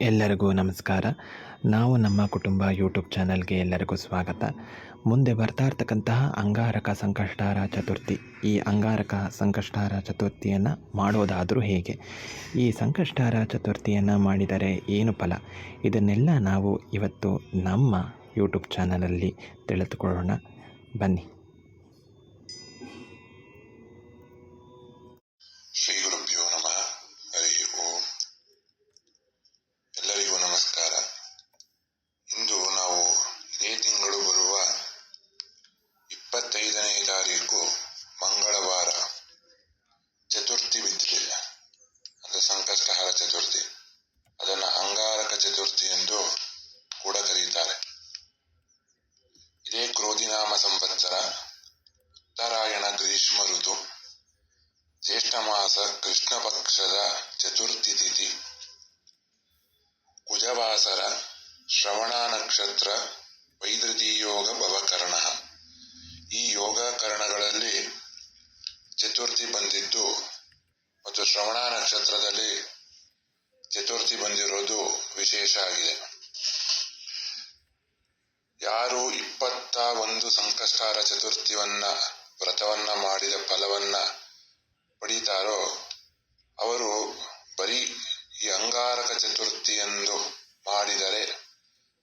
ಎಲ್ಲರಿಗೂ ನಮಸ್ಕಾರ. ನಾವು ನಮ್ಮ ಕುಟುಂಬ ಯೂಟ್ಯೂಬ್ ಚಾನಲ್ಗೆ ಎಲ್ಲರಿಗೂ ಸ್ವಾಗತ. ಮುಂದೆ ಬರ್ತಾ ಇರ್ತಕ್ಕಂತಹ ಅಂಗಾರಕ ಸಂಕಷ್ಟಾರ ಚತುರ್ಥಿ. ಈ ಅಂಗಾರಕ ಸಂಕಷ್ಟಾರ ಚತುರ್ಥಿಯನ್ನು ಮಾಡೋದಾದರೂ ಹೇಗೆ? ಈ ಸಂಕಷ್ಟಾರ ಚತುರ್ಥಿಯನ್ನು ಮಾಡಿದರೆ ಏನು ಫಲ? ಇದನ್ನೆಲ್ಲ ನಾವು ಇವತ್ತು ನಮ್ಮ ಯೂಟ್ಯೂಬ್ ಚಾನಲಲ್ಲಿ ತಿಳಿದುಕೊಳ್ಳೋಣ. ಬನ್ನಿ ಶ್ರೀ ಗುರುಭ್ಯೋ ನಮಃ ಹರಿ ಓಂ ಎಲ್ಲರಿಗೂ ನಮಸ್ಕಾರ ಇಂದು ನಾವು ಇದೇ ತಿಂಗಳು ಬರುವ ಇಪ್ಪತ್ತೈದನೇ ತಾರೀಕು ಮಂಗಳವಾರ ಚತುರ್ಥಿ ಬಿದ್ದಿದೆ ಅಂದರೆ ಸಂಕಷ್ಟಹಾರ ಚತುರ್ಥಿ ಅದನ್ನು ಅಂಗಾರಕ ಚತುರ್ಥಿ ಎಂದು ಕೂಡ ಕರೆಯುತ್ತಾರೆ ಇದೇ ಕ್ರೋಧಿನಾಮ ಸಂವತ್ಸರ ಉತ್ತರಾಯಣ ಗ್ರೀಷ್ಮ ಋತು ಜ್ಯೇಷ್ಠ ಮಾಸ ಕೃಷ್ಣ ಪಕ್ಷದ ಚತುರ್ಥಿ ತಿಥಿ ಕುಜವಾಸರ ಶ್ರವಣ ನಕ್ಷತ್ರ ವೈದ್ಯುತಿ ಯೋಗ ಭವಕರ್ಣ. ಈ ಯೋಗಕರಣಗಳಲ್ಲಿ ಚತುರ್ಥಿ ಬಂದಿದ್ದು ಮತ್ತು ಶ್ರವಣ ನಕ್ಷತ್ರದಲ್ಲಿ ಚತುರ್ಥಿ ಬಂದಿರೋದು ವಿಶೇಷ ಆಗಿದೆ. ಯಾರು ಇಪ್ಪತ್ತ ಒಂದು ಸಂಕಷ್ಟಾರ ಚತುರ್ಥಿಯನ್ನ, ವ್ರತವನ್ನ ಮಾಡಿದ ಫಲವನ್ನ ಪಡೀತಾರೋ ಅವರು ಬರೀ ಈ ಅಂಗಾರಕ ಚತುರ್ಥಿ ಎಂದು ಮಾಡಿದರೆ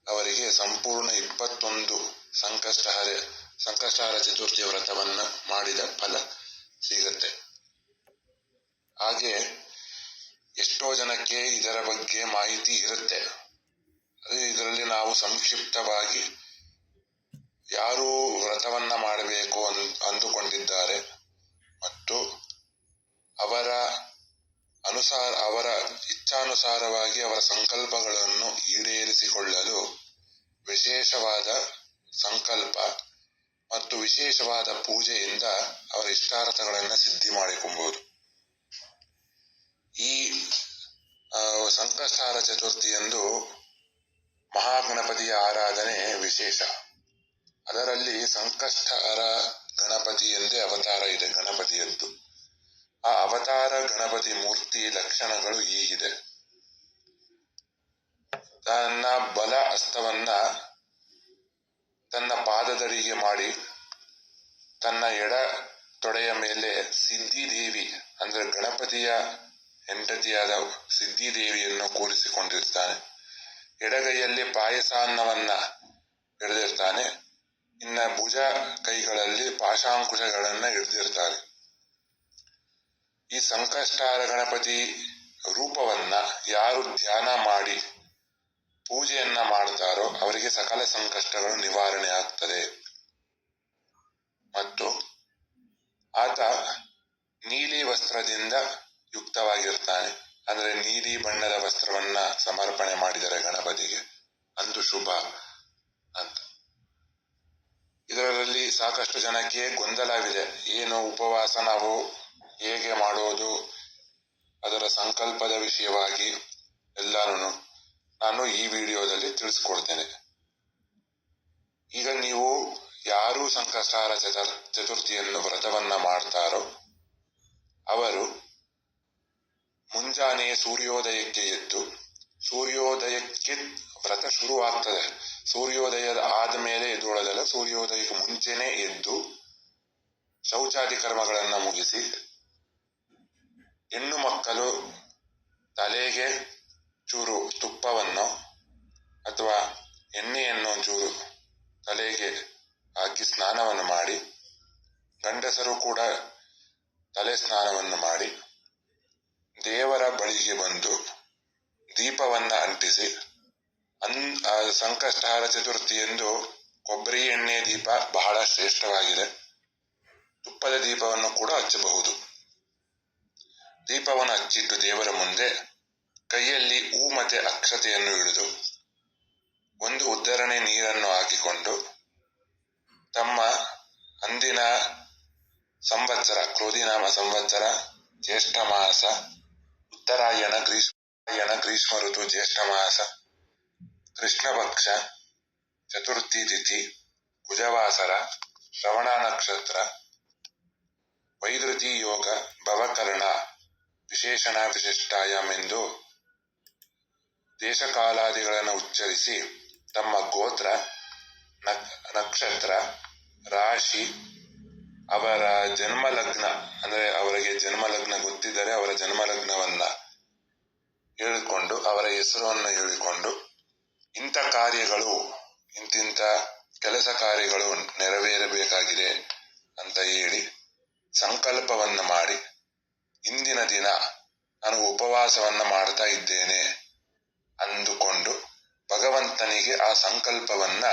ಅವರಿಗೆ ಸಂಪೂರ್ಣ ಇಪ್ಪತ್ತೊಂದು ಸಂಕಷ್ಟಹಾರ ಸಂಕಷ್ಟಹಾರ ಚತುರ್ಥಿ ವ್ರತವನ್ನ ಮಾಡಿದ ಫಲ ಸಿಗುತ್ತೆ. ಹಾಗೆ ಎಷ್ಟೋ ಜನಕ್ಕೆ ಇದರ ಬಗ್ಗೆ ಮಾಹಿತಿ ಇರುತ್ತೆ. ಅದೇ ಇದರಲ್ಲಿ ನಾವು ಸಂಕ್ಷಿಪ್ತವಾಗಿ ಯಾರು ವ್ರತವನ್ನ ಮಾಡಬೇಕು ಅಂದುಕೊಂಡಿದ್ದಾರೆ ಮತ್ತು ಅವರ ಅನುಸಾರ ಅವರ ಇಚ್ಛಾನುಸಾರವಾಗಿ ಅವರ ಸಂಕಲ್ಪಗಳನ್ನು ಈಡೇರಿಸಿಕೊಳ್ಳಲು ವಿಶೇಷವಾದ ಸಂಕಲ್ಪ ಮತ್ತು ವಿಶೇಷವಾದ ಪೂಜೆಯಿಂದ ಅವರ ಇಷ್ಟಾರ್ಥಗಳನ್ನು ಸಿದ್ಧಿ ಮಾಡಿಕೊಂಬಹುದು ಈ ಸಂಕಷ್ಟಾರ ಸಂಕಷ್ಟಾರ ಚತುರ್ಥಿಯಂದು ಮಹಾಗಣಪತಿಯ ಆರಾಧನೆ ವಿಶೇಷ. ಅದರಲ್ಲಿ ಸಂಕಷ್ಟಾರ ಗಣಪತಿ ಎಂದೇ ಅವತಾರ ಇದೆ ಗಣಪತಿಯದ್ದು ಆ ಅವತಾರ ಗಣಪತಿ ಮೂರ್ತಿ ಲಕ್ಷಣಗಳು ಹೀಗಿದೆ. ತನ್ನ ಬಲ ಅಸ್ತವನ್ನ ತನ್ನ ಪಾದದಡಿಗೆ ಮಾಡಿ ತನ್ನ ಎಡ ತೊಡೆಯ ಮೇಲೆ ಸಿದ್ಧಿದೇವಿ ಅಂದ್ರೆ ಗಣಪತಿಯ ಹೆಂಡತಿಯಾದ ಸಿದ್ಧಿದೇವಿಯನ್ನು ಕೂರಿಸಿಕೊಂಡಿರ್ತಾನೆ. ಎಡಗೈಯಲ್ಲಿ ಪಾಯಸಾನ್ನವನ್ನ ಹಿಡಿದಿರ್ತಾನೆ ಇನ್ನ ಭುಜ ಕೈಗಳಲ್ಲಿ ಪಾಶಾಂಕುಶಗಳನ್ನ ಹಿಡಿದಿರ್ತಾರೆ ಈ ಸಂಕಷ್ಟಾರ ಗಣಪತಿ ರೂಪವನ್ನ ಯಾರು ಧ್ಯಾನ ಮಾಡಿ ಪೂಜೆಯನ್ನ ಮಾಡ್ತಾರೋ ಅವರಿಗೆ ಸಕಲ ಸಂಕಷ್ಟಗಳು ನಿವಾರಣೆ ಆಗ್ತದೆ. ಮತ್ತು ಆತ ನೀಲಿ ವಸ್ತ್ರದಿಂದ ಯುಕ್ತವಾಗಿರ್ತಾನೆ. ಅಂದ್ರೆ ನೀಲಿ ಬಣ್ಣದ ವಸ್ತ್ರವನ್ನ ಸಮರ್ಪಣೆ ಮಾಡಿದರೆ ಗಣಪತಿಗೆ. ಅಂದು ಶುಭ ಅಂತ. ಇದರಲ್ಲಿ ಸಾಕಷ್ಟು ಜನಕ್ಕೆ ಗೊಂದಲವಿದೆ. ಏನು ಉಪವಾಸ ನಾವು ಹೇಗೆ ಮಾಡೋದು ಅದರ ಸಂಕಲ್ಪದ ವಿಷಯವಾಗಿ ಎಲ್ಲಾನು ನಾನು ಈ ವಿಡಿಯೋದಲ್ಲಿ ತಿಳಿಸ್ಕೊಡ್ತೇನೆ. ಈಗ ನೀವು ಯಾರು ಸಂಕಷ್ಟಾರ ಚತುರ್, ಚತುರ್ಥಿಯನ್ನು ವ್ರತವನ್ನ ಮಾಡ್ತಾರೋ ಅವರು ಮುಂಜಾನೆ ಸೂರ್ಯೋದಯಕ್ಕೆ ಎದ್ದು ಸೂರ್ಯೋದಯಕ್ಕೆ ವ್ರತ ಶುರುವಾಗ್ತದೆ. ಸೂರ್ಯೋದಯದ ಆದಮೇಲೆ ಎದ್ದೊಳದಲ್ಲ, ಸೂರ್ಯೋದಯಕ್ಕೆ ಮುಂಚೆನೆ ಎದ್ದು ಶೌಚಾದಿ ಕರ್ಮಗಳನ್ನು ಮುಗಿಸಿ ಹೆಣ್ಣು ಮಕ್ಕಳು ತಲೆಗೆ ಚೂರು ತುಪ್ಪವನ್ನು ಅಥವಾ ಎಣ್ಣೆಯನ್ನು ಚೂರು ತಲೆಗೆ ಹಾಕಿ ಸ್ನಾನವನ್ನು ಮಾಡಿ, ಗಂಡಸರು ಕೂಡ ತಲೆ ಸ್ನಾನವನ್ನು ಮಾಡಿ, ದೇವರ ಬಳಿಗೆ ಬಂದು ದೀಪವನ್ನ ಅಂಟಿಸಿ, ಅನ್ ಸಂಕಷ್ಟಹಾರ ಚತುರ್ಥಿ ಎಂದು ಕೊಬ್ಬರಿ ಎಣ್ಣೆ ದೀಪ ಬಹಳ ಶ್ರೇಷ್ಠವಾಗಿದೆ. ತುಪ್ಪದ ದೀಪವನ್ನು ಕೂಡ ಹಚ್ಚಬಹುದು. ದೀಪವನ್ನು ಹಚ್ಚಿಟ್ಟು ದೇವರ ಮುಂದೆ ಕೈಯಲ್ಲಿ ಹೂ ಮತ್ತೆ ಅಕ್ಷತೆಯನ್ನು ಹಿಡಿದು ಒಂದು ಉದ್ದರಣೆ ನೀರನ್ನು ಹಾಕಿಕೊಂಡು ತಮ್ಮ ಅಂದಿನ ಸಂವತ್ಸರ, ಕ್ರೋಧಿನಾಮ ಸಂವತ್ಸರ, ಜ್ಯೇಷ್ಠ ಮಾಸ, ಉತ್ತರಾಯಣ ಗ್ರೀಷ್ಮಾಯಣ ಗ್ರೀಷ್ಮ ಋತು, ಜ್ಯೇಷ್ಠ ಮಾಸ, ಕೃಷ್ಣ ಪಕ್ಷ, ಚತುರ್ಥಿ ತಿಥಿ ಕುಜವಾಸರ ಶ್ರವಣ ನಕ್ಷತ್ರ, ವೈದೃತಿ ಯೋಗ, ಭವಕರ್ಣ ವಿಶೇಷಣ ವಿಶಿಷ್ಟಾಯಂ ಎಂದು ದೇಶಕಾಲಾದಿಗಳನ್ನು ಉಚ್ಚರಿಸಿ ತಮ್ಮ ಗೋತ್ರ, ನಕ್, ನಕ್ಷತ್ರ, ರಾಶಿ, ಅವರ ಜನ್ಮ ಲಗ್ನ ಅಂದರೆ ಅವರಿಗೆ ಜನ್ಮ ಲಗ್ನ ಗೊತ್ತಿದ್ದರೆ ಅವರ ಜನ್ಮ ಲಗ್ನವನ್ನ ಹೇಳಿಕೊಂಡು, ಅವರ ಹೆಸರನ್ನು ಹೇಳಿಕೊಂಡು, ಇಂಥ ಕಾರ್ಯಗಳು, ಇಂತಿಂಥ ಕೆಲಸ ಕಾರ್ಯಗಳು ನೆರವೇರಬೇಕಾಗಿದೆ ಅಂತ ಹೇಳಿ ಸಂಕಲ್ಪವನ್ನ ಮಾಡಿ ಇಂದಿನ ದಿನ ನಾನು ಉಪವಾಸವನ್ನ ಮಾಡ್ತಾ ಇದ್ದೇನೆ ಅಂದುಕೊಂಡು ಭಗವಂತನಿಗೆ ಆ ಸಂಕಲ್ಪವನ್ನ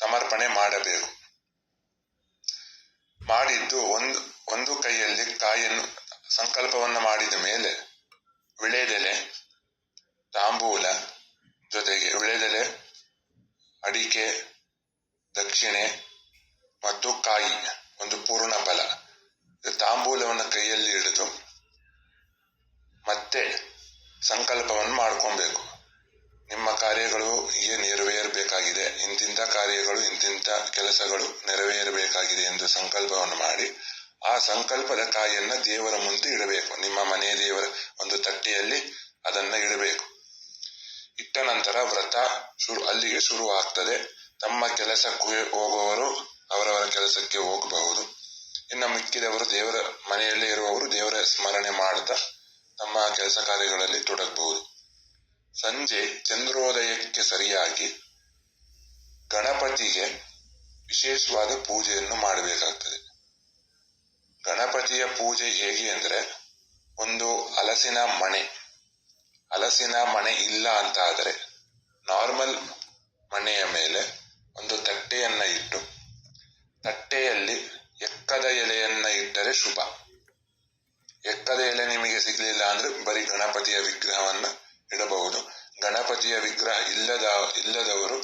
ಸಮರ್ಪಣೆ ಮಾಡಬೇಕು. ಮಾಡಿದ್ದು ಒಂದು ಒಂದು ಕೈಯಲ್ಲಿ ಕಾಯನ್ನು ಸಂಕಲ್ಪವನ್ನ ಮಾಡಿದ ಮೇಲೆ ವಿಳೆದೆಲೆ ತಾಂಬೂಲ ಜೊತೆಗೆ ವಿಳೆದೆಲೆ ಅಡಿಕೆ, ದಕ್ಷಿಣೆ ಮತ್ತು ಕಾಯಿ ಒಂದು ಪೂರ್ಣ ಫಲ ತಾಂಬೂಲವನ್ನು ಕೈಯಲ್ಲಿ ಹಿಡಿದು ಮತ್ತೆ ಸಂಕಲ್ಪವನ್ನು ಮಾಡ್ಕೊಬೇಕು. ನಿಮ್ಮ ಕಾರ್ಯಗಳು ಹೀಗೆ ನೆರವೇರಬೇಕಾಗಿದೆ. ಇಂತಿಂಥ ಕಾರ್ಯಗಳು, ಇಂತಿಂಥ ಕೆಲಸಗಳು ನೆರವೇರಬೇಕಾಗಿದೆ ಎಂದು ಸಂಕಲ್ಪವನ್ನು ಮಾಡಿ ಆ ಸಂಕಲ್ಪದ ಕಾಯಿಯನ್ನು ದೇವರ ಮುಂದೆ ಇಡಬೇಕು. ನಿಮ್ಮ ಮನೆ ದೇವರ ಒಂದು ತಟ್ಟೆಯಲ್ಲಿ ಅದನ್ನ ಇಡಬೇಕು. ಇಟ್ಟ ನಂತರ ವ್ರತ ಶುರು, ಅಲ್ಲಿಗೆ ಶುರು ಆಗ್ತದೆ ತಮ್ಮ ಕೆಲಸಕ್ಕೆ ಹೋಗುವವರು ಅವರವರ ಕೆಲಸಕ್ಕೆ ಹೋಗಬಹುದು. ಇನ್ನು ಮಿಕ್ಕಿದವರು ದೇವರ ಮನೆಯಲ್ಲೇ ಇರುವವರು ದೇವರ ಸ್ಮರಣೆ ಮಾಡ್ತಾ ತಮ್ಮ ಕೆಲಸ ಕಾರ್ಯಗಳಲ್ಲಿ ತೊಡಗಬಹುದು. ಸಂಜೆ ಚಂದ್ರೋದಯಕ್ಕೆ ಸರಿಯಾಗಿ ಗಣಪತಿಗೆ ವಿಶೇಷವಾದ ಪೂಜೆಯನ್ನು ಮಾಡಬೇಕಾಗ್ತದೆ. ಗಣಪತಿಯ ಪೂಜೆ ಹೇಗೆ ಅಂದ್ರೆ ಒಂದು ಹಲಸಿನ ಮಣೆ ಹಲಸಿನ ಮಣೆ ಇಲ್ಲ ಅಂತ ಆದರೆ ನಾರ್ಮಲ್ ಮಣೆಯ ಮೇಲೆ ಒಂದು ತಟ್ಟೆಯನ್ನ ಇಟ್ಟು ತಟ್ಟೆಯಲ್ಲಿ ಎಕ್ಕದ ಎಲೆಯನ್ನ ಇಟ್ಟರೆ ಶುಭ. ಎಕ್ಕದ ಎಲೆ ನಿಮಗೆ ಸಿಗಲಿಲ್ಲ ಅಂದ್ರೆ ಬರೀ ಗಣಪತಿಯ ವಿಗ್ರಹವನ್ನ ಇಡಬಹುದು. ಗಣಪತಿಯ ವಿಗ್ರಹ ಇಲ್ಲದ, ಇಲ್ಲದವರು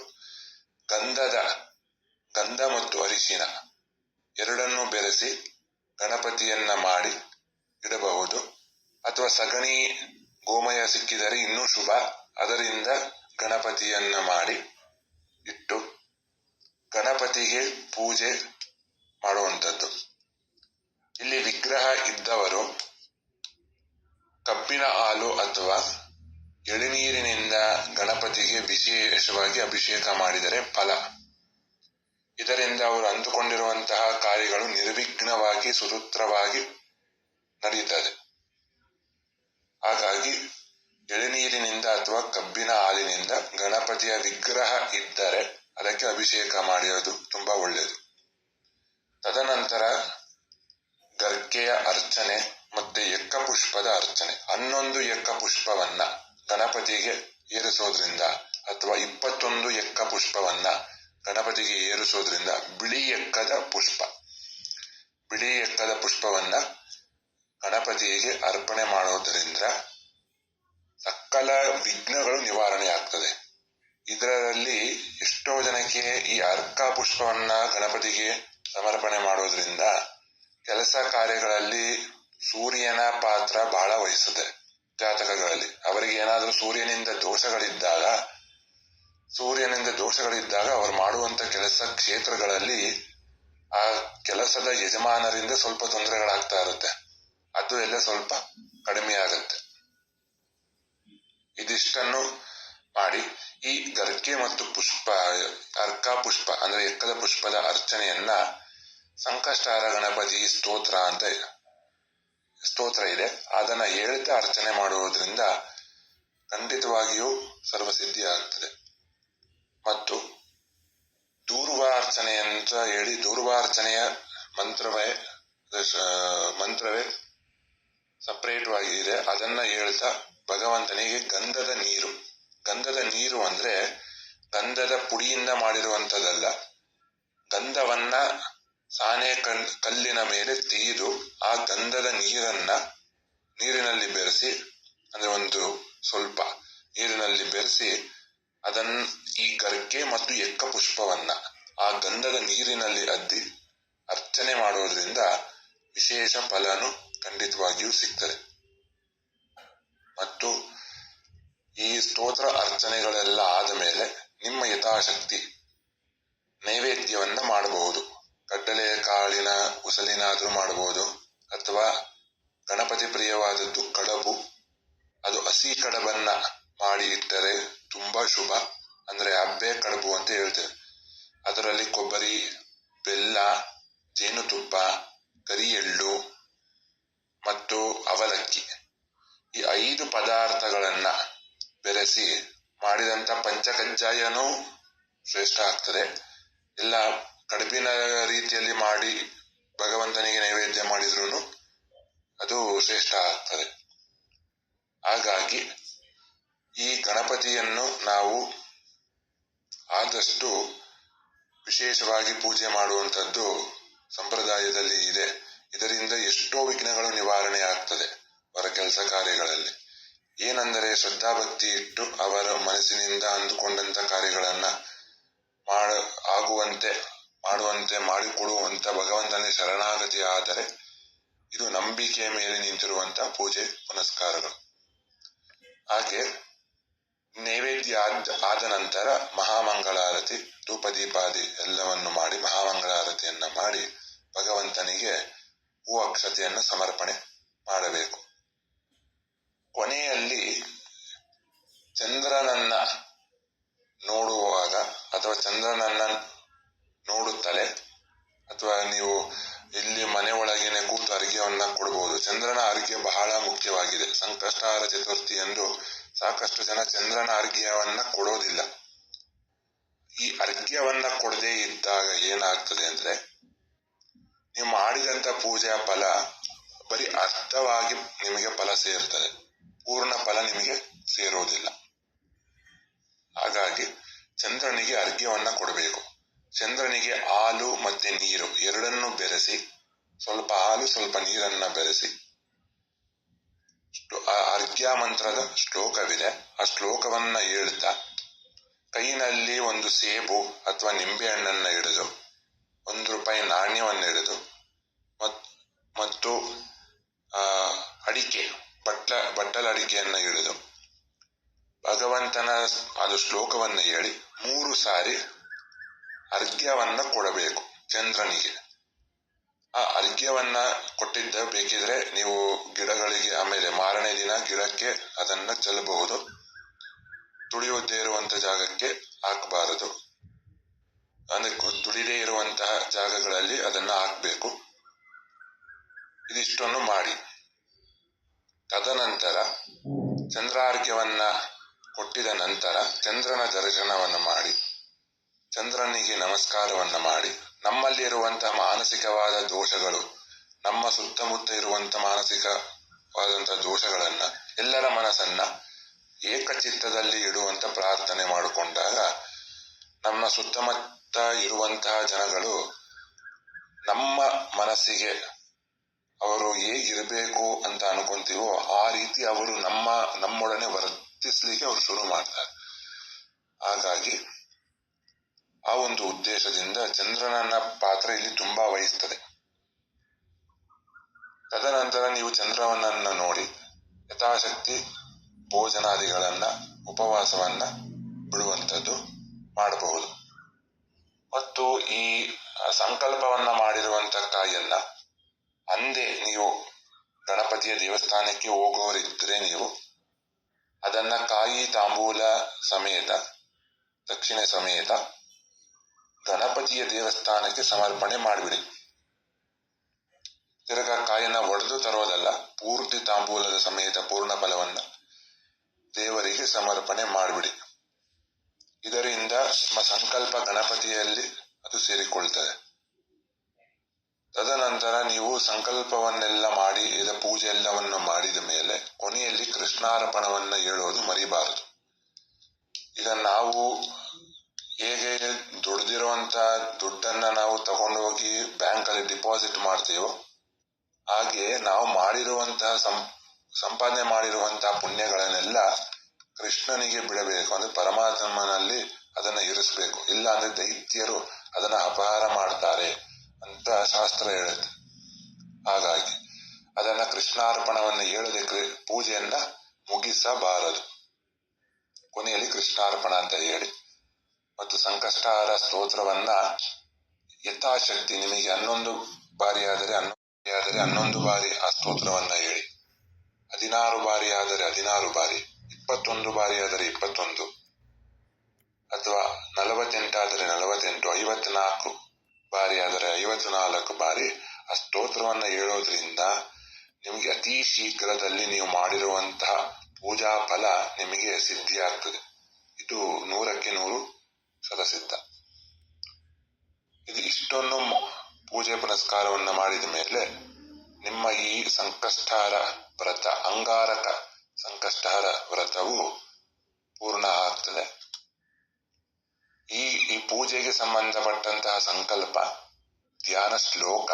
ಗಂಧದ, ಗಂಧ ಮತ್ತು ಅರಿಶಿನ ಎರಡನ್ನೂ ಬೆರೆಸಿ ಗಣಪತಿಯನ್ನ ಮಾಡಿ ಇಡಬಹುದು. ಅಥವಾ ಸಗಣಿ ಗೋಮಯ ಸಿಕ್ಕಿದರೆ ಇನ್ನೂ ಶುಭ. ಅದರಿಂದ ಗಣಪತಿಯನ್ನ ಮಾಡಿ ಇಟ್ಟು ಗಣಪತಿಗೆ ಪೂಜೆ ಮಾಡುವಂಥದ್ದು. ಇಲ್ಲಿ ವಿಗ್ರಹ ಇದ್ದವರು ಕಬ್ಬಿನ ಹಾಲು ಅಥವಾ ಎಳನೀರಿನಿಂದ ಗಣಪತಿಗೆ ವಿಶೇಷವಾಗಿ ಅಭಿಷೇಕ ಮಾಡಿದರೆ ಫಲ. ಇದರಿಂದ ಅವರು ಅಂದುಕೊಂಡಿರುವಂತಹ ಕಾರ್ಯಗಳು ನಿರ್ವಿಘ್ನವಾಗಿ ಸುಸೂತ್ರವಾಗಿ ನಡೆಯುತ್ತದೆ ಹಾಗಾಗಿ ಎಳನೀರಿನಿಂದ ಅಥವಾ ಕಬ್ಬಿನ ಹಾಲಿನಿಂದ ಗಣಪತಿಯ ವಿಗ್ರಹ ಇದ್ದರೆ ಅದಕ್ಕೆ ಅಭಿಷೇಕ ಮಾಡಿರೋದು ತುಂಬಾ ಒಳ್ಳೆಯದು. ತದನಂತರ ಗರ್ಗೆಯ ಅರ್ಚನೆ ಮತ್ತೆ ಎಕ್ಕ ಪುಷ್ಪದ ಅರ್ಚನೆ. ಹನ್ನೊಂದು ಎಕ್ಕ ಪುಷ್ಪವನ್ನ ಗಣಪತಿಗೆ ಏರಿಸೋದ್ರಿಂದ ಅಥವಾ ಇಪ್ಪತ್ತೊಂದು ಎಕ್ಕ ಪುಷ್ಪವನ್ನ ಗಣಪತಿಗೆ ಏರಿಸೋದ್ರಿಂದ ಬಿಳಿ ಎಕ್ಕದ ಪುಷ್ಪ. ಬಿಳಿ ಎಕ್ಕದ ಪುಷ್ಪವನ್ನ ಗಣಪತಿಗೆ ಅರ್ಪಣೆ ಮಾಡೋದ್ರಿಂದ ಸಕಲ ವಿಘ್ನಗಳು ನಿವಾರಣೆ ಆಗ್ತದೆ ಇದರಲ್ಲಿ ಎಷ್ಟೋ ಜನಕ್ಕೆ ಈ ಅರ್ಕ ಪುಷ್ಪವನ್ನ ಗಣಪತಿಗೆ ಸಮರ್ಪಣೆ ಮಾಡೋದ್ರಿಂದ ಕೆಲಸ ಕಾರ್ಯಗಳಲ್ಲಿ ಸೂರ್ಯನ ಪಾತ್ರ ಬಹಳ ವಹಿಸುತ್ತೆ ಜಾತಕಗಳಲ್ಲಿ. ಅವರಿಗೆ ಏನಾದರೂ ಸೂರ್ಯನಿಂದ ದೋಷಗಳಿದ್ದಾಗ ಸೂರ್ಯನಿಂದ ದೋಷಗಳಿದ್ದಾಗ ಅವರು ಮಾಡುವಂತ ಕೆಲಸ ಕ್ಷೇತ್ರಗಳಲ್ಲಿ ಆ ಕೆಲಸದ ಯಜಮಾನರಿಂದ ಸ್ವಲ್ಪ ತೊಂದರೆಗಳಾಗ್ತಾ ಇರುತ್ತೆ. ಅದು ಎಲ್ಲ ಸ್ವಲ್ಪ ಕಡಿಮೆ ಆಗುತ್ತೆ. ಇದಿಷ್ಟನ್ನು ಮಾಡಿ ಈ ಗರ್ಕೆ ಮತ್ತು ಪುಷ್ಪ, ಅರ್ಕ ಪುಷ್ಪ ಅಂದ್ರೆ ಎಕ್ಕದ ಪುಷ್ಪದ ಅರ್ಚನೆಯನ್ನ ಸಂಕಷ್ಟಾರ ಗಣಪತಿ ಸ್ತೋತ್ರ ಅಂತ ಸ್ತೋತ್ರ ಇದೆ. ಅದನ್ನ ಹೇಳ್ತಾ ಅರ್ಚನೆ ಮಾಡುವುದರಿಂದ ಖಂಡಿತವಾಗಿಯೂ ಸರ್ವಸಿದ್ಧಿ ಆಗ್ತದೆ. ಮತ್ತು ದೂರ್ವಾರ್ಚನೆ ಅಂತ ಹೇಳಿ ದೂರ್ವಾರ್ಚನೆಯ ಮಂತ್ರವೇ ಮಂತ್ರವೇ ಸಪ್ರೇಟ್ ಆಗಿ ಇದೆ ಅದನ್ನ ಹೇಳ್ತಾ ಭಗವಂತನಿಗೆ ಗಂಧದ ನೀರು. ಗಂಧದ ನೀರು ಅಂದ್ರೆ ಗಂಧದ ಪುಡಿಯಿಂದ ಮಾಡಿರುವಂತದಲ್ಲ ಗಂಧವನ್ನ ಸಾನೆ ಕಲ್ಲಿನ ಮೇಲೆ ತೀದು ಆ ಗಂಧದ ನೀರನ್ನ ನೀರಿನಲ್ಲಿ ಬೆರೆಸಿ, ಅಂದ್ರೆ ಒಂದು ಸ್ವಲ್ಪ ನೀರಿನಲ್ಲಿ ಬೆರೆಸಿ ಅದನ್ನ ಈ ಗರ್ಗೆ ಮತ್ತು ಎಕ್ಕ ಪುಷ್ಪವನ್ನ ಆ ಗಂಧದ ನೀರಿನಲ್ಲಿ ಅದ್ದಿ ಅರ್ಚನೆ ಮಾಡೋದ್ರಿಂದ ವಿಶೇಷ ಫಲನು ಖಂಡಿತವಾಗಿಯೂ ಸಿಗ್ತದೆ. ಮತ್ತು ಈ ಸ್ತೋತ್ರ ಅರ್ಚನೆಗಳೆಲ್ಲ ಆದ ಮೇಲೆ ನಿಮ್ಮ ಯಥಾಶಕ್ತಿ ನೈವೇದ್ಯವನ್ನ ಮಾಡಬಹುದು. ಕಡ್ಡಲೆ ಕಾಳಿನ ಉಸಲಿನಾದರೂ ಮಾಡಬಹುದು ಅಥವಾ ಗಣಪತಿ ಪ್ರಿಯವಾದದ್ದು ಕಡಬು. ಅದು ಹಸಿ ಕಡಬನ್ನ ಮಾಡಿ ಇಟ್ಟರೆ ತುಂಬಾ ಶುಭ. ಅಂದ್ರೆ ಹಬ್ಬೆ ಕಡಬು ಅಂತ ಹೇಳ್ತೇವೆ. ಅದರಲ್ಲಿ ಕೊಬ್ಬರಿ, ಬೆಲ್ಲ, ಜೇನುತುಪ್ಪ ಕರಿ ಎಳ್ಳು ಮತ್ತು ಅವಲಕ್ಕಿ. ಈ ಐದು ಪದಾರ್ಥಗಳನ್ನ ಬೆರೆಸಿ ಮಾಡಿದಂತ ಪಂಚಕಜ್ಜಾಯನೂ ಶ್ರೇಷ್ಠ ಆಗ್ತದೆ. ಇಲ್ಲ ಕಡುಬಿನ ರೀತಿಯಲ್ಲಿ ಮಾಡಿ ಭಗವಂತನಿಗೆ ನೈವೇದ್ಯ ಮಾಡಿದ್ರು ಅದು ಶ್ರೇಷ್ಠ ಆಗ್ತದೆ. ಹಾಗಾಗಿ ಈ ಗಣಪತಿಯನ್ನು ನಾವು ಆದಷ್ಟು ವಿಶೇಷವಾಗಿ ಪೂಜೆ ಮಾಡುವಂಥದ್ದು ಸಂಪ್ರದಾಯದಲ್ಲಿ ಇದೆ. ಇದರಿಂದ ಎಷ್ಟೋ ವಿಘ್ನಗಳು ನಿವಾರಣೆ ಆಗ್ತದೆ ಅವರ ಕೆಲಸ ಕಾರ್ಯಗಳಲ್ಲಿ. ಏನೆಂದರೆ ಶ್ರದ್ಧಾಭಕ್ತಿ ಇಟ್ಟು ಅವರ ಮನಸ್ಸಿನಿಂದ ಅಂದುಕೊಂಡಂತ ಕಾರ್ಯಗಳನ್ನು ಮಾಡ, ಆಗುವಂತೆ ಮಾಡುವಂತೆ ಮಾಡಿಕೊಡುವಂತ ಭಗವಂತನಿಗೆ ಶರಣಾಗತಿ. ಆದರೆ ಇದು ನಂಬಿಕೆಯ ಮೇಲೆ ನಿಂತಿರುವಂತ ಪೂಜೆ ಪುನಸ್ಕಾರಗಳು. ಹಾಗೆ ನೈವೇದ್ಯ ಆದ ನಂತರ ಮಹಾಮಂಗಳಾರತಿ, ಧೂಪದೀಪಾದಿ ಎಲ್ಲವನ್ನು ಮಾಡಿ ಮಹಾಮಂಗಳಾರತಿಯನ್ನ ಮಾಡಿ ಭಗವಂತನಿಗೆ ಹೂ ಅಕ್ಷತೆಯನ್ನು ಸಮರ್ಪಣೆ ಮಾಡಬೇಕು. ಕೊನೆಯಲ್ಲಿ ಚಂದ್ರನನ್ನ ನೋಡುವಾಗ ಅಥವಾ ಚಂದ್ರನನ್ನ ನೋಡುತ್ತಲೇ. ಅಥವಾ ನೀವು ಇಲ್ಲಿ ಮನೆ ಒಳಗೇನೆ ಕೂತು ಅರ್ಘ್ಯವನ್ನ ಕೊಡಬಹುದು ಚಂದ್ರನ ಅರ್ಘ್ಯ ಬಹಳ ಮುಖ್ಯವಾಗಿದೆ. ಸಂಕಷ್ಟಹಾರ ಚತುರ್ಥಿ ಎಂದು ಸಾಕಷ್ಟು ಜನ ಚಂದ್ರನ ಅರ್ಘ್ಯವನ್ನ ಕೊಡೋದಿಲ್ಲ. ಈ ಅರ್ಘ್ಯವನ್ನ ಕೊಡದೇ ಇದ್ದಾಗ ಏನಾಗ್ತದೆ ಅಂದ್ರೆ, ನೀವು ಮಾಡಿದಂತ ಪೂಜೆಯ ಫಲ ಬರೀ ಅರ್ಥವಾಗಿ ನಿಮಗೆ ಫಲ ಸೇರ್ತದೆ. ಪೂರ್ಣ ಫಲ ನಿಮಗೆ ಸೇರೋದಿಲ್ಲ. ಹಾಗಾಗಿ ಚಂದ್ರನಿಗೆ ಅರ್ಘ್ಯವನ್ನ ಕೊಡಬೇಕು. ಚಂದ್ರನಿಗೆ ಹಾಲು ಮತ್ತೆ ನೀರು ಎರಡನ್ನು ಬೆರೆಸಿ, ಸ್ವಲ್ಪ ಹಾಲು, ಸ್ವಲ್ಪ ನೀರನ್ನ ಬೆರೆಸಿ. ಅರ್ಘ್ಯ ಮಂತ್ರದ ಶ್ಲೋಕವಿದೆ. ಆ ಶ್ಲೋಕವನ್ನ ಹೇಳ್ತಾ, ಕೈನಲ್ಲಿ ಒಂದು ಸೇಬು ಅಥವಾ ನಿಂಬೆ ಹಣ್ಣನ್ನ ಹಿಡಿದು, ಒಂದು ರೂಪಾಯಿ ನಾಣ್ಯವನ್ನ ಹಿಡಿದು, ಮತ್- ಮತ್ತು ಅಡಿಕೆ, ಬಟ್ಲ, ಬಟ್ಟಲ ಅಡಿಕೆಯನ್ನು ಹಿಡಿದು, ಭಗವಂತನ ಅದು ಶ್ಲೋಕವನ್ನ ಹೇಳಿ, ಮೂರು ಸಾರಿ ಅರ್ಘ್ಯವನ್ನ ಕೊಡಬೇಕು ಚಂದ್ರನಿಗೆ. ಆ ಅರ್ಘ್ಯವನ್ನ ಕೊಟ್ಟಿದ್ದ ಬೇಕಿದ್ರೆ ನೀವು ಗಿಡಗಳಿಗೆ, ಆಮೇಲೆ ಮಾರನೇ ದಿನ ಗಿಡಕ್ಕೆ ಅದನ್ನ ಚೆಲ್ಲಬಹುದು. ತುಳಿಯುವುದೇ ಇರುವಂತ ಜಾಗಕ್ಕೆ ಹಾಕಬಾರದು. ಅಂದ್ರೆ ತುಳಿದೇ ಇರುವಂತಹ ಜಾಗಗಳಲ್ಲಿ ಅದನ್ನ ಹಾಕ್ಬೇಕು. ಇದಿಷ್ಟನ್ನು ಮಾಡಿ. ತದನಂತರ ಚಂದ್ರಾರ್ಘ್ಯವನ್ನ ಕೊಟ್ಟಿದ ನಂತರ ಚಂದ್ರನ ದರ್ಶನವನ್ನು ಮಾಡಿ. ಚಂದ್ರನಿಗೆ ನಮಸ್ಕಾರವನ್ನು ಮಾಡಿ ನಮ್ಮಲ್ಲಿ ಇರುವಂತಹ ಮಾನಸಿಕವಾದ ದೋಷಗಳು, ನಮ್ಮ ಸುತ್ತಮುತ್ತ ಇರುವಂತಹ ಮಾನಸಿಕವಾದಂಥ ದೋಷಗಳನ್ನು, ಎಲ್ಲರ ಮನಸ್ಸನ್ನ ಏಕಚಿತ್ತದಲ್ಲಿ ಇಡುವಂತ ಪ್ರಾರ್ಥನೆ ಮಾಡಿಕೊಂಡಾಗ ನಮ್ಮ ಸುತ್ತಮುತ್ತ ಇರುವಂತಹ ಜನಗಳು ನಮ್ಮ ಮನಸ್ಸಿಗೆ ಅವರು ಹೇಗಿರಬೇಕು ಅಂತ ಅನ್ಕೊಂತೀವೋ ಆ ರೀತಿ ಅವರು ನಮ್ಮ ನಮ್ಮೊಡನೆ ವರ್ತಿಸ್ಲಿಕ್ಕೆ ಅವರು ಶುರು ಮಾಡ್ತಾರೆ. ಹಾಗಾಗಿ ಆ ಒಂದು ಉದ್ದೇಶದಿಂದ ಚಂದ್ರನನ್ನ ಪಾತ್ರ ಇಲ್ಲಿ ತುಂಬಾ ವಹಿಸ್ತದೆ. ತದನಂತರ ನೀವು ಚಂದ್ರವನ್ನ ನೋಡಿ, ಯಥಾಶಕ್ತಿ ಭೋಜನಾದಿಗಳನ್ನ, ಉಪವಾಸವನ್ನ ಬಿಡುವಂಥದ್ದು ಮಾಡಬಹುದು. ಮತ್ತು ಈ ಸಂಕಲ್ಪವನ್ನ ಮಾಡಿರುವಂತ ಕಾಯಿಯನ್ನ ಅಂದೇ ನೀವು ಗಣಪತಿಯ ದೇವಸ್ಥಾನಕ್ಕೆ ಹೋಗೋರಿದ್ರೆ ನೀವು, ಅದನ್ನ ಕಾಯಿ ತಾಂಬೂಲ ಸಮೇತ, ದಕ್ಷಿಣ ಸಮೇತ ಗಣಪತಿಯ ದೇವಸ್ಥಾನಕ್ಕೆ ಸಮರ್ಪಣೆ ಮಾಡಿಬಿಡಿ. ತಿರಗ ಕಾಯನ್ನ ಒಡೆದು ತರೋದಲ್ಲ, ಪೂರ್ತಿ ತಾಂಬೂಲದ ಸಮೇತ ಪೂರ್ಣ ಫಲವನ್ನ ದೇವರಿಗೆ ಸಮರ್ಪಣೆ ಮಾಡಿಬಿಡಿ. ಇದರಿಂದ ನಿಮ್ಮ ಸಂಕಲ್ಪ ಗಣಪತಿಯಲ್ಲಿ ಅದು ಸೇರಿಕೊಳ್ತದೆ. ತದನಂತರ ನೀವು ಸಂಕಲ್ಪವನ್ನೆಲ್ಲ ಮಾಡಿ, ಇದ ಪೂಜೆ ಎಲ್ಲವನ್ನು ಮಾಡಿದ ಮೇಲೆ ಕೊನೆಯಲ್ಲಿ ಕೃಷ್ಣಾರ್ಪಣವನ್ನ ಹೇಳೋದು ಮರಿಬಾರದು. ಇದನ್ನ ನಾವು ಹೇಗೆ ದುಡ್ದಿರುವಂತ ದುಡ್ಡನ್ನ ನಾವು ತಗೊಂಡು ಹೋಗಿ ಬ್ಯಾಂಕ್ ಅಲ್ಲಿ ಡಿಪಾಸಿಟ್ ಮಾಡ್ತೀವೋ, ಹಾಗೆ ನಾವು ಮಾಡಿರುವಂತಹ ಸಂ, ಸಂಪಾದನೆ ಮಾಡಿರುವಂತಹ ಪುಣ್ಯಗಳನ್ನೆಲ್ಲ ಕೃಷ್ಣನಿಗೆ ಬಿಡಬೇಕು. ಅಂದ್ರೆ ಪರಮಾತ್ಮನಲ್ಲಿ ಅದನ್ನ ಇರಿಸ್ಬೇಕು. ಇಲ್ಲ ಅಂದ್ರೆ ದೈತ್ಯರು ಅದನ್ನ ಅಪಹಾರ ಮಾಡ್ತಾರೆ ಅಂತ ಶಾಸ್ತ್ರ ಹೇಳುತ್ತೆ. ಹಾಗಾಗಿ ಅದನ್ನ ಕೃಷ್ಣಾರ್ಪಣವನ್ನು ಹೇಳದೆ ಪೂಜೆಯನ್ನ ಮುಗಿಸಬಾರದು. ಕೊನೆಯಲ್ಲಿ ಕೃಷ್ಣಾರ್ಪಣ ಅಂತ ಹೇಳಿ. ಮತ್ತು ಸಂಕಷ್ಟಹಾರ ಸ್ತೋತ್ರವನ್ನ ಯಥಾಶಕ್ತಿ ನಿಮಗೆ ಹನ್ನೊಂದು ಬಾರಿ ಆದರೆ ಹನ್ನೊಂದು ಬಾರಿ ಆದರೆ ಹನ್ನೊಂದು ಬಾರಿ ಆ ಸ್ತೋತ್ರವನ್ನ ಹೇಳಿ. ಹದಿನಾರು ಬಾರಿ ಆದರೆ ಹದಿನಾರು ಬಾರಿ, ಇಪ್ಪತ್ತೊಂದು ಬಾರಿ ಆದರೆ ಇಪ್ಪತ್ತೊಂದು, ಅಥವಾ ನಲವತ್ತೆಂಟಾದರೆ ನಲವತ್ತೆಂಟು, ಐವತ್ನಾಲ್ಕು ಬಾರಿ ಆದರೆ ಐವತ್ನಾಲ್ಕು ಬಾರಿ ಆ ಸ್ತೋತ್ರವನ್ನು ಹೇಳೋದ್ರಿಂದ ನಿಮಗೆ ಅತಿ ಶೀಘ್ರದಲ್ಲಿ ನೀವು ಮಾಡಿರುವಂತಹ ಪೂಜಾ ಫಲ ನಿಮಗೆ ಸಿದ್ಧಿಯಾಗ್ತದೆ. ಇದು ನೂರಕ್ಕೆ ನೂರು ಸದಸಿದ್ಧ ಇದು ಇಷ್ಟೊಂದು ಪೂಜೆ ಪುನಸ್ಕಾರವನ್ನು ಮಾಡಿದ ಮೇಲೆ ನಿಮ್ಮ ಈ ಸಂಕಷ್ಟಾರ ವ್ರತ, ಅಂಗಾರಕ ಸಂಕಷ್ಟಾರ ವ್ರತವು ಪೂರ್ಣ ಆಗ್ತದೆ. ಈ ಈ ಪೂಜೆಗೆ ಸಂಬಂಧಪಟ್ಟಂತಹ ಸಂಕಲ್ಪ, ಧ್ಯಾನ ಶ್ಲೋಕ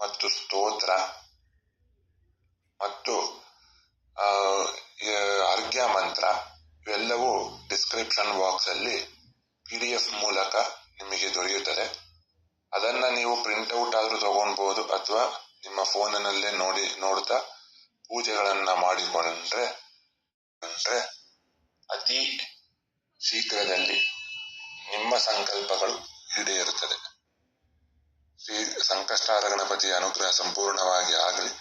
ಮತ್ತು ಸ್ತೋತ್ರ ಮತ್ತು ಅರ್ಘ್ಯ ಮಂತ್ರ ಇವೆಲ್ಲವೂ ಡಿಸ್ಕ್ರಿಪ್ಷನ್ ಬಾಕ್ಸ್ ಅಲ್ಲಿ ಪಿ ಡಿ ಎಫ್ ಮೂಲಕ ನಿಮಗೆ ದೊರೆಯುತ್ತದೆ. ಅದನ್ನ ನೀವು ಪ್ರಿಂಟ್ಔಟ್ ಆದರೂ ತಗೊಳ್ಬೋದು ಅಥವಾ ನಿಮ್ಮ ಫೋನಿನಲ್ಲೇ ನೋಡಿ, ನೋಡ್ತಾ ಪೂಜೆಗಳನ್ನು ಮಾಡಿಕೊಂಡ್ರೆ, ಅಂದರೆ ಅತಿ ಶೀಘ್ರದಲ್ಲಿ ನಿಮ್ಮ ಸಂಕಲ್ಪಗಳು ಈಡೇರುತ್ತದೆ. ಶ್ರೀ ಸಂಕಷ್ಟಾರ ಗಣಪತಿಯ ಅನುಗ್ರಹ ಸಂಪೂರ್ಣವಾಗಿ ಆಗಲಿ.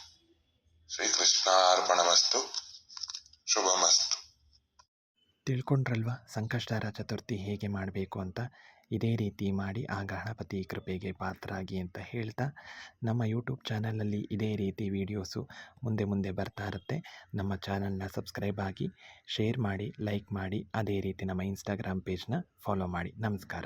ಶ್ರೀಕೃಷ್ಣ ಅರ್ಪಣಮಸ್ತು ಶುಭಮಸ್ತು. ತಿಳ್ಕೊಂಡ್ರಲ್ವಾ? ಸಂಕಷ್ಟಹರ ಚತುರ್ಥಿ ಹೇಗೆ ಮಾಡಬೇಕು ಅಂತ ಇದೇ ರೀತಿ ಮಾಡಿ ಆ ಗಣಪತಿ ಕೃಪೆಗೆ ಪಾತ್ರರಾಗಿ ಅಂತ ಹೇಳ್ತಾ ನಮ್ಮ ಯೂಟ್ಯೂಬ್ ಚಾನಲಲ್ಲಿ ಇದೇ ರೀತಿ ವೀಡಿಯೋಸು ಮುಂದೆ ಮುಂದೆ ಬರ್ತಾ ಇರುತ್ತೆ. ನಮ್ಮ ಚಾನಲ್ನ ಸಬ್ಸ್ಕ್ರೈಬ್ ಆಗಿ, ಶೇರ್ ಮಾಡಿ, ಲೈಕ್ ಮಾಡಿ, ಅದೇ ರೀತಿ ನಮ್ಮ ಇನ್ಸ್ಟಾಗ್ರಾಮ್ ಪೇಜ್ನ ಫಾಲೋ ಮಾಡಿ. ನಮಸ್ಕಾರ.